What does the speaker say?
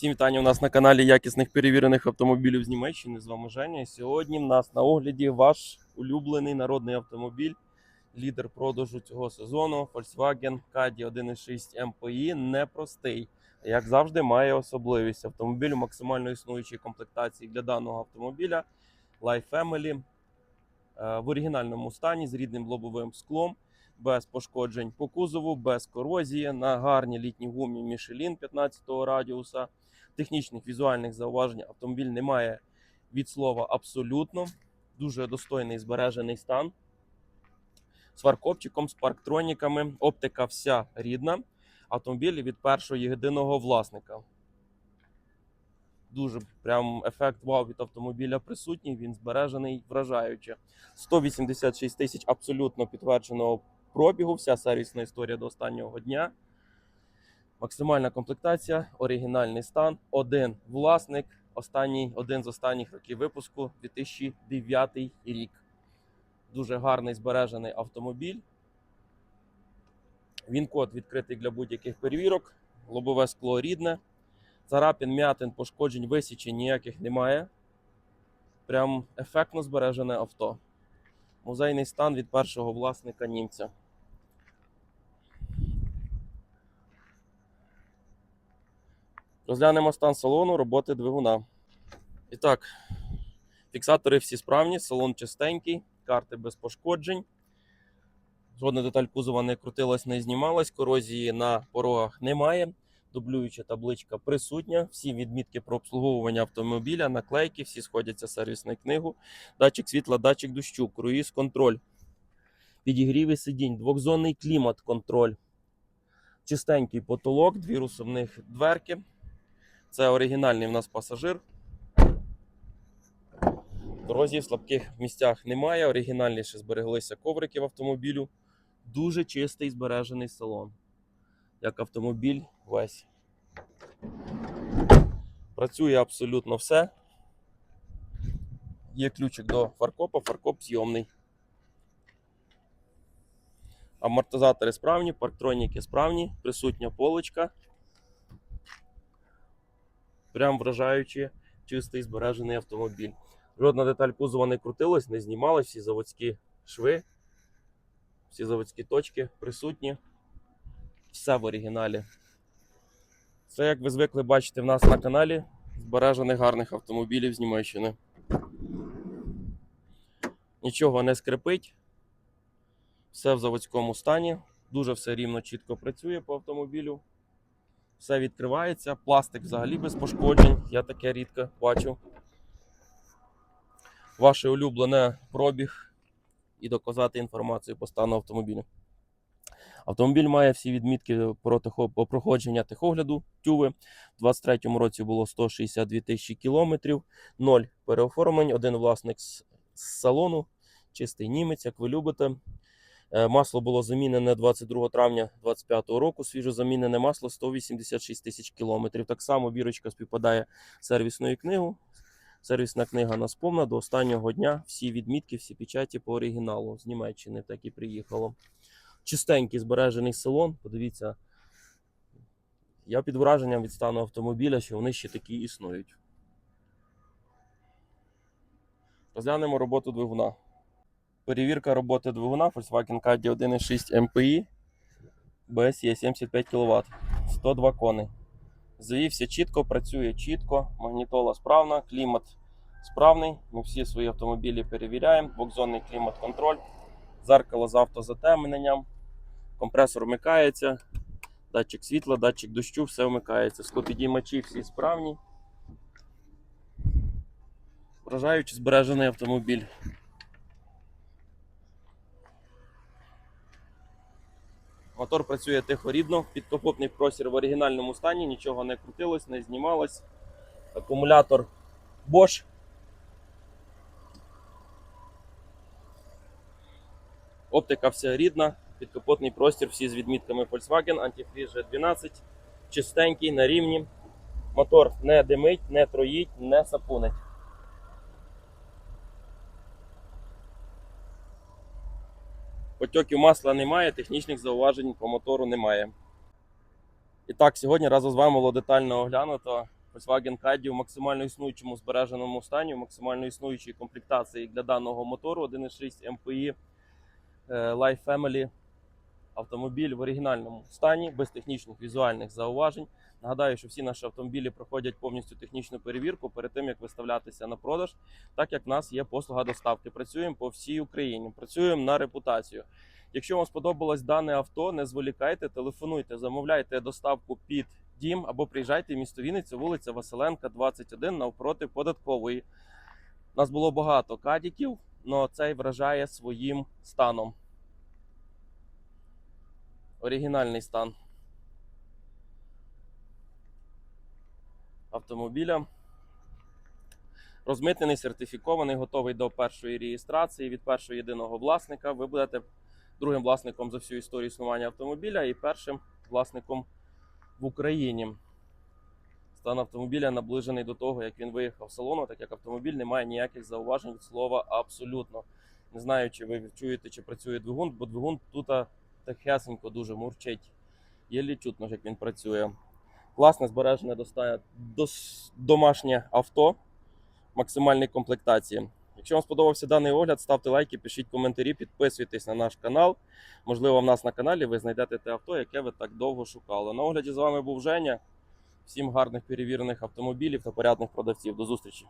Всім вітання у нас на каналі якісних перевірених автомобілів з Німеччини. З вами Женя. Сьогодні в нас на огляді ваш улюблений народний автомобіль, лідер продажу цього сезону Volkswagen Caddy 1.6 MPI. Непростий. Як завжди, має особливість. Автомобіль у максимально існуючій комплектації для даного автомобіля Life Family е, в оригінальному стані з рідним лобовим склом без пошкоджень по кузову, без корозії, на гарній літній гумі Michelin 15-го радіуса. Технічних візуальних зауважень автомобіль не має від слова абсолютно. Дуже достойний збережений стан. З фаркопчиком, з парктроніками. Оптика вся рідна. Автомобіль від першого єдиного власника. Дуже прям ефект вау від автомобіля присутній. Він збережений вражаюче. 186 тисяч абсолютно підтвердженого пробігу, вся сервісна історія до останнього дня. Максимальна комплектація, оригінальний стан, один власник, останній, один з останніх років випуску 2009 рік. Дуже гарний збережений автомобіль. Він код відкритий для будь-яких перевірок, лобове скло рідне. Царапін, м'ятин, пошкоджень, висічень ніяких немає. Прям ефектно збережене авто. Музейний стан від першого власника німця. Розглянемо стан салону, роботи двигуна. І так, фіксатори всі справні, салон чистенький, карти без пошкоджень. Жодна деталь кузова не крутилась, не знімалась, корозії на порогах немає. Дублююча табличка присутня. Всі відмітки про обслуговування автомобіля, наклейки, всі сходяться в сервісну книгу. Датчик світла, датчик дощу, круїз контроль, підігріви сидінь, двохзонний клімат контроль, чистенький потолок, дві розсувних дверки. Це оригінальний в нас пасажир. Корозії в слабких місцях немає. Оригінальніше збереглися коврики в автомобілю. Дуже чистий збережений салон. Як автомобіль весь. Працює абсолютно все. Є ключик до фаркопа, фаркоп зйомний. Амортизатори справні, парктроніки справні, присутня полочка. Прям вражаючи чистий збережений автомобіль. Жодна деталь кузова не крутилась, не знімалась, всі заводські шви, всі заводські точки присутні. Все в оригіналі. Це, як ви звикли бачити в нас на каналі, збережених гарних автомобілів з Німеччини. Нічого не скрипить. Все в заводському стані. Дуже все рівно, чітко працює по автомобілю. Все відкривається. Пластик взагалі без пошкоджень. Я таке рідко бачу. Ваше улюблене пробіг і доказати інформацію по стану автомобіля. Автомобіль має всі відмітки про, про проходження техогляду тюви. У 2023 році було 162 тисячі кілометрів, 0 переоформлень, один власник з салону, чистий німець, як ви любите. Е, Масло було замінене 22 травня 2025 року. Свіжо замінене масло 186 тисяч кілометрів. Так само бірочка співпадає з сервісною книгою. Сервісна книга нас повна до останнього дня. Всі відмітки, всі печаті по оригіналу з Німеччини так і приїхало. Чистенький збережений салон. Подивіться, я під враженням від стану автомобіля, що вони ще такі існують. Розглянемо роботу двигуна. Перевірка роботи двигуна Volkswagen Caddy 1.6 MPI BSE 75 кВт, 102 кони. Завівся чітко, працює чітко, магнітола справна, клімат справний. Ми всі свої автомобілі перевіряємо. Двохзонний клімат-контроль, зеркало з автозатемненням, компресор вмикається, датчик світла, датчик дощу, все вмикається. Склопідіймачі всі справні. Вражаючи збережений автомобіль. Мотор працює тихо рідно, підкопопний простір в оригінальному стані, нічого не крутилось, не знімалось. Акумулятор Bosch. Оптика вся рідна, підкапотний простір, всі з відмітками Volkswagen, антифріз G12, чистенький, на рівні. Мотор не димить, не троїть, не сапунить. Потьоків масла немає, технічних зауважень по мотору немає. І так, сьогодні разом з вами було детально оглянуто Volkswagen Caddy в максимально існуючому збереженому стані, в максимально існуючій комплектації для даного мотору 1.6 MPI е, Life Family. Автомобіль в оригінальному стані, без технічних візуальних зауважень. Нагадаю, що всі наші автомобілі проходять повністю технічну перевірку перед тим, як виставлятися на продаж, так як в нас є послуга доставки. Працюємо по всій Україні, працюємо на репутацію. Якщо вам сподобалось дане авто, не зволікайте, телефонуйте, замовляйте доставку під дім або приїжджайте в місто Вінниця, вулиця Василенка, 21, навпроти податкової. У нас було багато кадіків, але цей вражає своїм станом. Оригінальний стан автомобіля. Розмитнений, сертифікований, готовий до першої реєстрації від першого єдиного власника. Ви будете другим власником за всю історію існування автомобіля і першим власником в Україні. Стан автомобіля наближений до того, як він виїхав з салону, так як автомобіль не має ніяких зауважень від слова абсолютно. Не знаю, чи ви чуєте, чи працює двигун, бо двигун тут тихесенько дуже мурчить. Єлі чутно, як він працює. Класне збережене достає домашнє авто максимальній комплектації. Якщо вам сподобався даний огляд, ставте лайки, пишіть коментарі, підписуйтесь на наш канал. Можливо, в нас на каналі ви знайдете те авто, яке ви так довго шукали. На огляді з вами був Женя. Всім гарних перевірених автомобілів та порядних продавців. До зустрічі!